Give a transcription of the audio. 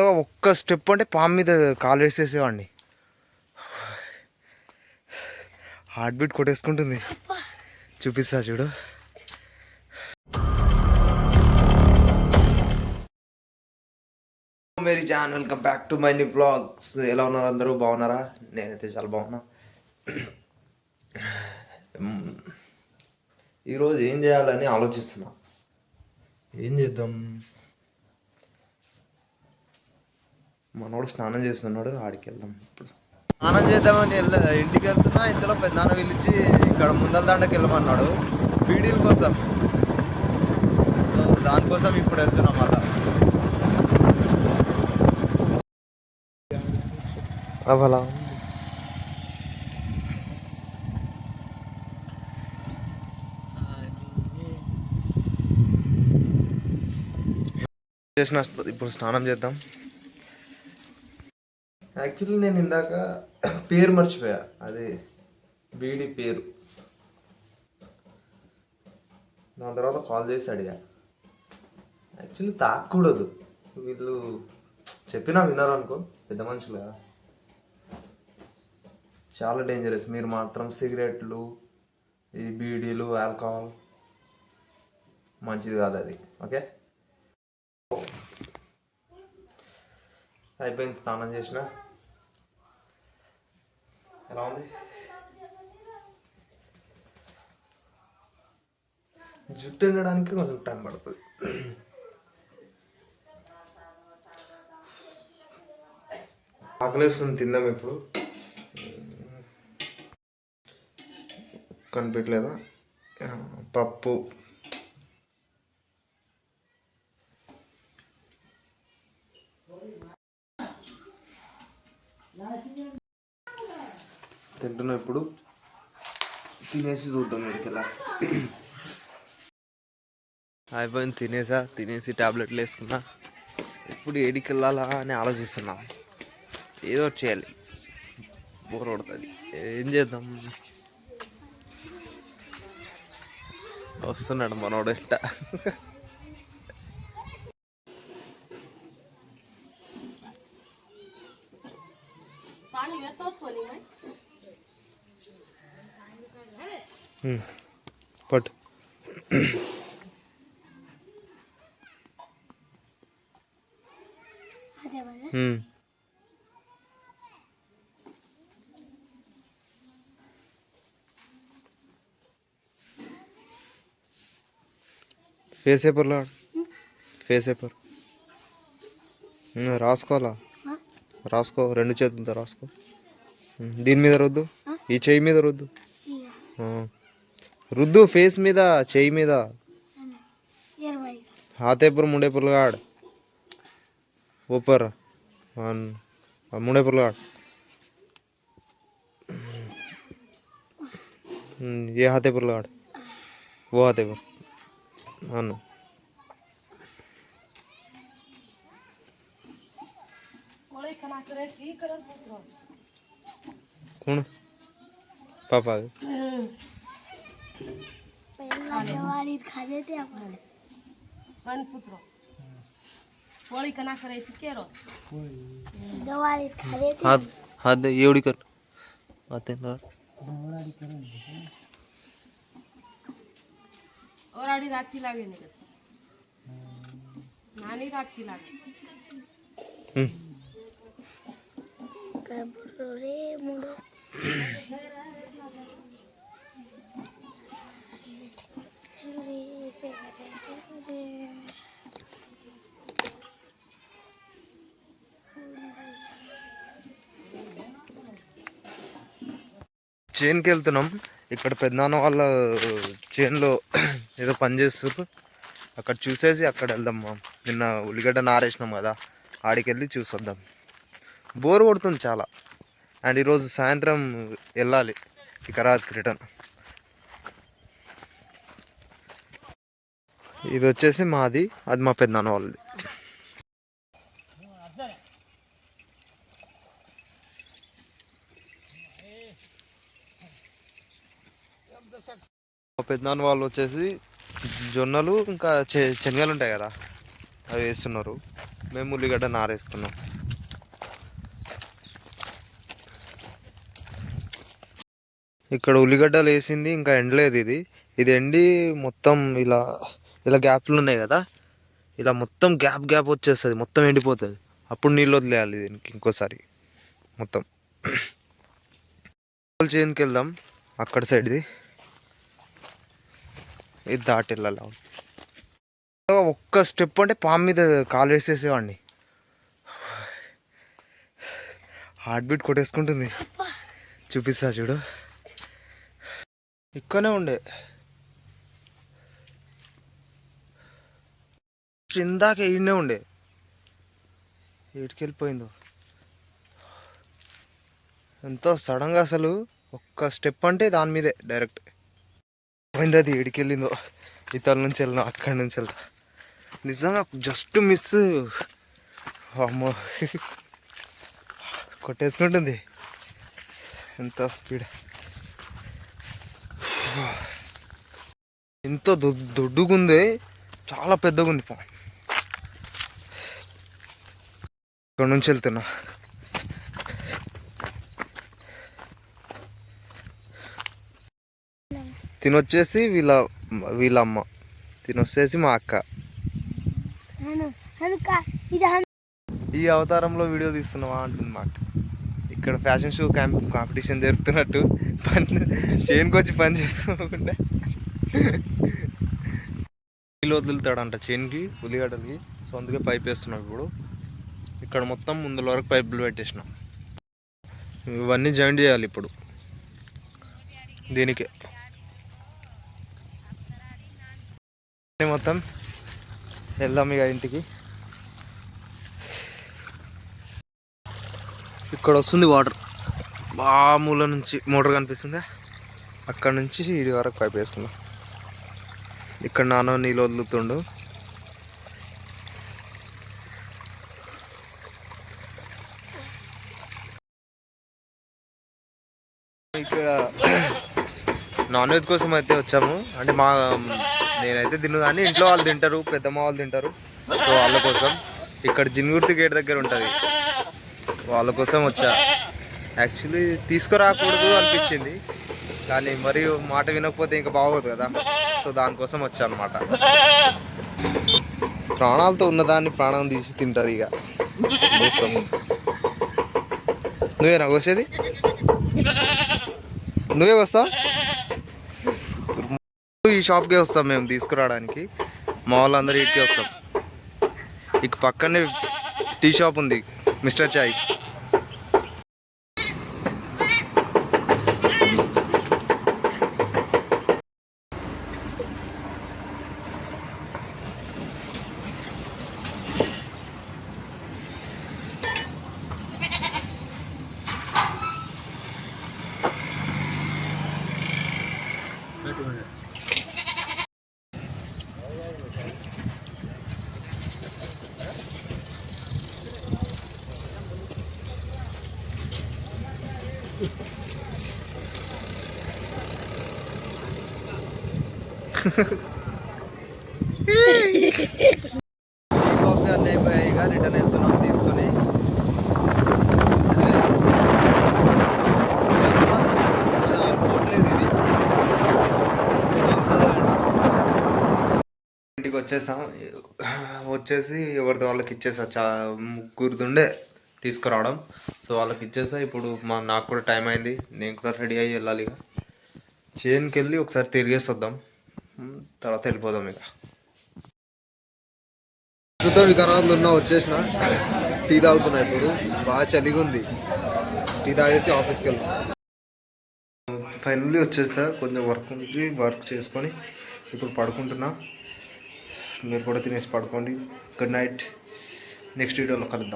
ఒక్క స్టెప్ అంటే పాము మీద కాలు వేసేసేవాడిని. హార్ట్ బీట్ కొట్టేసుకుంటుంది. చూపిస్తా చూడు. మేరీ John welcome back to my new blogs ఎలా ఉన్నారు అందరూ? బాగున్నారా? నేనైతే చాలా బాగున్నా. ఈరోజు ఏం చేయాలని ఆలోచిస్తున్నా. ఏం చేద్దాం? మనోడు స్నానం చేస్తున్నాడు ఆడికి వెళ్దాం ఇప్పుడు. స్నానం చేద్దామని వెళ్ళ ఇంటికి వెళ్తున్నా ఇంతలో పెద్దనాన్న పిలిచి ఇక్కడ ముందల దండకి వెళ్ళమన్నాడు. బీడీల కోసం. దానికోసం ఇప్పుడు వెళ్తున్నాం మళ్ళా. అవలా. చేసిన ఇప్పుడు స్నానం చేద్దాం. యాక్చువల్లీ నేను ఇందాక పేరు మర్చిపోయా. అది బీడీ పేరు. దాని తర్వాత కాల్ చేసి అడిగా. యాక్చువల్లీ తాకూడదు వీళ్ళు చెప్పినా వినరు అనుకో పెద్ద మనుషులు కదా. చాలా డేంజరస్ మీరు మాత్రం సిగరెట్లు ఈ బీడీలు ఆల్కహాల్ మంచిది కాదు అది. ఓకే? అయిపోయింది. స్నానం చేసిన. ఎలా ఉంది జుట్టు ఎండడానికి కొంచెం టైం పడుతుంది. ఆకలిస్తుంది తిందాం ఇప్పుడు. కనిపించలేదా ఆ, పప్పు. తింటున్నా ఇప్పుడు? తినేసి చూద్దాం ఎడికెళ్ళా అయిపోయింది తినేసా? తినేసి టాబ్లెట్లు వేసుకున్నా. ఇప్పుడు ఏడికి వెళ్ళాలా అని ఆలోచిస్తున్నా. ఏదో ఒకటి చేయాలి. బోర్ కొడుతుంది. ఏం చేద్దాం? వస్తున్నాడు మనోడు ఇట్ట. ఫేస్ పేపర్లో ఫేస్ పేపర్ రాసుకోవాలా రాసుకో రెండు చేతులతో రాసుకో ఉమ్, దీని మీద రుద్దు ఈ చెయ్యి మీద రుద్దు ఆ. రుద్దు ఫేస్ మీద చెయ్యి మీద ఇరవై हाथे पर मुंडे पर लगाड़ ऊपर वन मुड़े प्लॉट ये हाथे पर लड़ वो हाथे पर। हाँ कौन? पापा के। पहले तो पहला खाने थे अपन। पुत्रों। पोळी कना करायची केरो दिवाळी खाली हात हात एवढी कर और ओराडी रातची लागे नाही आणि रातची लागे काय रे मुडो చేన్కి వెళ్తున్నాం ఇక్కడ పెద్దనాన్న వాళ్ళ చేన్లో ఏదో పని చేస్తారు అక్కడ చూసేసి అక్కడ వెళ్దాం మా. నిన్న ఉల్లిగడ్డ నారేసినాం కదా ఆడికి వెళ్ళి చూసొద్దాం. బోర్ కొడుతుంది చాలా. అండ్ ఈరోజు సాయంత్రం వెళ్ళాలి. ఇకరాత్కి రిటర్న్. ఇది వచ్చేసి మాది అది మా పెద్దనాన్న వాళ్ళది. మా పెద్దనాన్న వాళ్ళు వచ్చేసి జొన్నలు ఇంకా శనగలు ఉంటాయి కదా అవి వేస్తున్నారు. మేము ఉల్లిగడ్డ నారేసుకున్నాం. ఇక్కడ ఉల్లిగడ్డలు వేసింది ఇంకా ఎండలేదు ఇది. ఇది ఎండి మొత్తం ఇలా ఇలా గ్యాప్లు ఉన్నాయి కదా ఇలా మొత్తం గ్యాప్ గ్యాప్ వచ్చేస్తుంది మొత్తం ఎండిపోతుంది. అప్పుడు నీళ్ళు వదిలేయాలి దీనికి ఇంకోసారి మొత్తం. చేనుకి వెళ్దాం అక్కడ సైడ్ది ఇది దాటి వెళ్ళాలి ఒక్క స్టెప్ అంటే పాము మీద కాలు వేసేసేవాడిని. హార్ట్ బీట్ కొట్టేసుకుంటుంది. చూపిస్తా చూడు. ఇక్కడనే ఉండే. ఇందాక ఈడనే ఉండే. వెళ్ళిపోయిందో ఎంతో సడన్గా అసలు ఒక్క స్టెప్ అంటే దాని మీదే డైరెక్ట్. పోయింది అది ఎడికెళ్ళిందో ఇతల నుంచి వెళ్ళినా అక్కడి నుంచి వెళ్తా నిజంగా జస్ట్ మిస్ అమ్మో. కొట్టేసుకుంటుంది. ఎంత స్పీడ్ ఎంత దొ- దొడ్డుగుంది. చాలా పెద్దగా ఉంది ఇక్కడ నుంచి వెళ్తున్నా. తినొచ్చేసి వీళ్ళ వీళ్ళ అమ్మ తినొచ్చేసి మా అక్క. ఈ అవతారంలో వీడియో తీస్తున్నావా అంటుంది మా అక్క. ఇక్కడ ఫ్యాషన్ షో క్యాంప్ కాంపిటీషన్ జరుపుతున్నట్టు పని చేనుకి వచ్చి పని చేసుకోకుండా. నీళ్ళు వదులుతాడంట చేనుకి ఉల్లిగడ్డలకి. సో అందుకే పైప్ వేస్తున్నాం ఇప్పుడు. ఇక్కడ మొత్తం ముందుల వరకు పైపులు పెట్టేసినాం. ఇవన్నీ జాయిన్ చేయాలి ఇప్పుడు. దీనికి. మొత్తం. వెళ్దాం ఇక ఇంటికి. ఇక్కడ వస్తుంది వాటర్. బా మూల నుంచి మోటార్ కనిపిస్తుందా? అక్కడ నుంచి ఇది వరకు పైప్ వేసుకున్నాం ఇక్కడ నాన్న నీళ్ళు వదులుతుండు. ఇక్కడ నాన్ వెజ్ కోసం అయితే వచ్చాము. అంటే మా నేనైతే తిను కానీ ఇంట్లో వాళ్ళు తింటారు పెద్దమ్మ వాళ్ళు తింటారు. సో వాళ్ళ కోసం ఇక్కడ జిన్గుర్తి గేట్ దగ్గర ఉంటుంది. వాళ్ళ కోసం వచ్చా. యాక్చువల్లీ తీసుకురాకూడదు అనిపించింది. కానీ మరి మాట వినకపోతే ఇంకా బాగోదు కదా. సో దానికోసం వచ్చా అనమాట ప్రాణాలతో ఉన్నదాన్ని ప్రాణం తీసి తింటారు ఇక. కోసం. నువ్వేనా కోసేది? నువ్వే వస్తావు ఈ షాప్కే వస్తాం మేము తీసుకురావడానికి. మా వాళ్ళందరూ ఇటుకే వస్తాం. ఇక పక్కనే టీ షాప్ ఉంది మిస్టర్ చాయ్. కాఫీ అన్నీ అయిపోయాయి రిటర్న్ వెళ్తున్నాం తీసుకొని ఇంటికి వచ్చేసాం వచ్చేసి ఎవరితో వాళ్ళకి ఇచ్చేసా. చా ముగ్గురుదుండే తీసుకురావడం. సో వాళ్ళకి ఇచ్చేసా ఇప్పుడు మా నాకు కూడా టైం అయింది. నేను కూడా రెడీ అయ్యి వెళ్ళాలి ఇక చేన్కి వెళ్ళి ఒకసారి తిరిగేసి వద్దాం తర్వాత వెళ్ళిపోదాం ఇక. ప్రస్తుతం వికారాబాద్లో ఉన్నా వచ్చేసిన. టీ తాగుతున్నా ఇప్పుడు. బాగా చలిగా ఉంది టీ తాగేసి ఆఫీస్కి వెళ్తాం ఫైనల్లీ వచ్చేస్తా కొంచెం వర్క్ ఉంది. వర్క్ చేసుకొని ఇప్పుడు పడుకుంటున్నా. మీరు కూడా తినేసి పడుకోండి. Good night. నెక్స్ట్ వీడియోలో కలుద్దాం.